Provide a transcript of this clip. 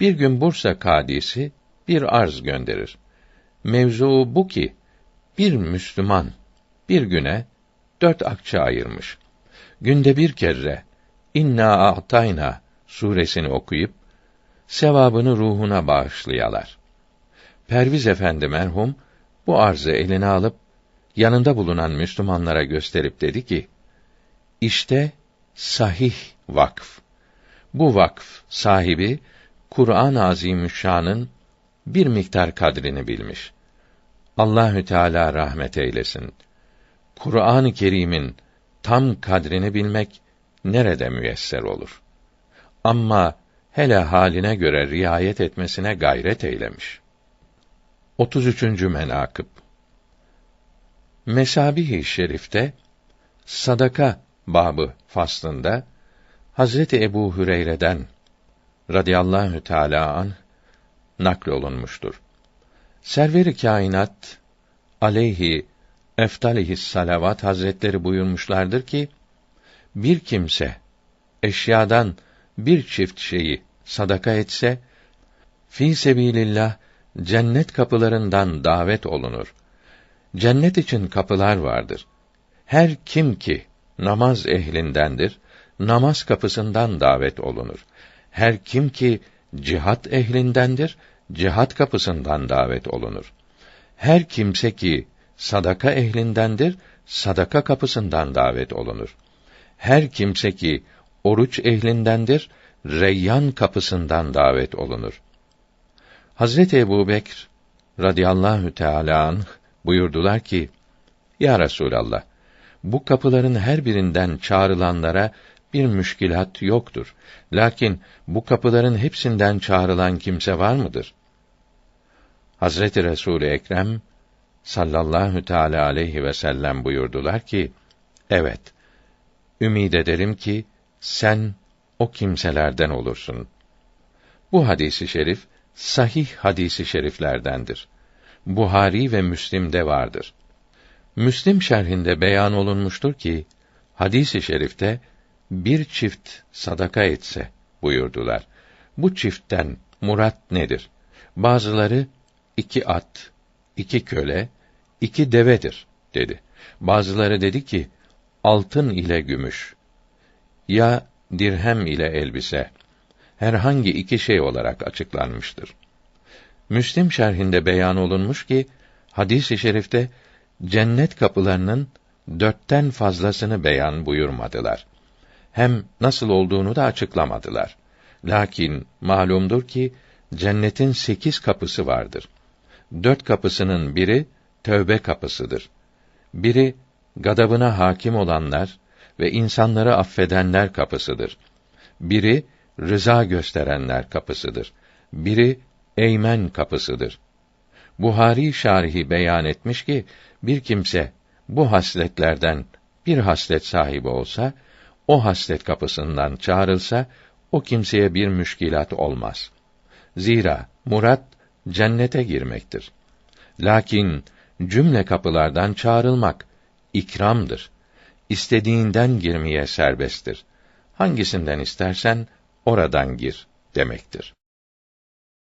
Bir gün Bursa kadisi bir arz gönderir. Mevzu bu ki bir Müslüman bir güne dört akçe ayırmış. Günde bir kere İnna a'tayna suresini okuyup sevabını ruhuna bağışlayalar. Perviz Efendi merhum bu arzı eline alıp yanında bulunan Müslümanlara gösterip dedi ki: İşte sahih vakf. Bu vakf sahibi Kur'an-ı Azimüşşan'ın bir miktar kadrini bilmiş. Allahü Teala rahmet eylesin. Kur'an-ı Kerim'in tam kadrini bilmek nerede müyesser olur? Amma hele haline göre riayet etmesine gayret eylemiş. 33. menakıb Mesabih-i Şerif'te sadaka babı faslında Hazreti Ebu Hüreyre'den radıyallahu teala an naklolunmuştur. Server-i kainat aleyhi eftalihi salavat hazretleri buyurmuşlardır ki bir kimse eşyadan bir çift şeyi sadaka etse fi sebilillah cennet kapılarından davet olunur. Cennet için kapılar vardır. Her kim ki namaz ehlindendir, namaz kapısından davet olunur. Her kim ki cihat ehlindendir, cihat kapısından davet olunur. Her kimse ki sadaka ehlindendir, sadaka kapısından davet olunur. Her kimse ki oruç ehlindendir, Reyyan kapısından davet olunur. Hazreti Ebu Bekr radıyallahu teâlâ anh buyurdular ki, Ya Resûlallah, bu kapıların her birinden çağrılanlara bir müşkilat yoktur. Lakin bu kapıların hepsinden çağrılan kimse var mıdır? Hazreti Resul Ekrem sallallahu teala aleyhi ve sellem buyurdular ki: Evet. Ümid ederim ki sen o kimselerden olursun. Bu hadisi şerif sahih hadisi şeriflerdendir. Buhari ve Müslim'de vardır. Müslim şerhinde beyan olunmuştur ki hadisi şerifte bir çift sadaka etse buyurdular. Bu çiftten murat nedir? Bazıları iki at, iki köle, iki devedir dedi. Bazıları dedi ki altın ile gümüş ya dirhem ile elbise herhangi iki şey olarak açıklanmıştır. Müslim şerhinde beyan olunmuş ki hadis-i şerifte cennet kapılarının dörtten fazlasını beyan buyurmadılar. Hem nasıl olduğunu da açıklamadılar. Lakin malumdur ki cennetin sekiz kapısı vardır. Dört kapısının biri tövbe kapısıdır. Biri gadabına hakim olanlar ve insanları affedenler kapısıdır. Biri rıza gösterenler kapısıdır. Biri Eymen kapısıdır. Buhari şarihi beyan etmiş ki bir kimse bu hasletlerden bir haslet sahibi olsa o haslet kapısından çağrılsa o kimseye bir müşkilat olmaz. Zira murat cennete girmektir. Lakin cümle kapılardan çağrılmak ikramdır. İstediğinden girmeye serbesttir. Hangisinden istersen oradan gir demektir.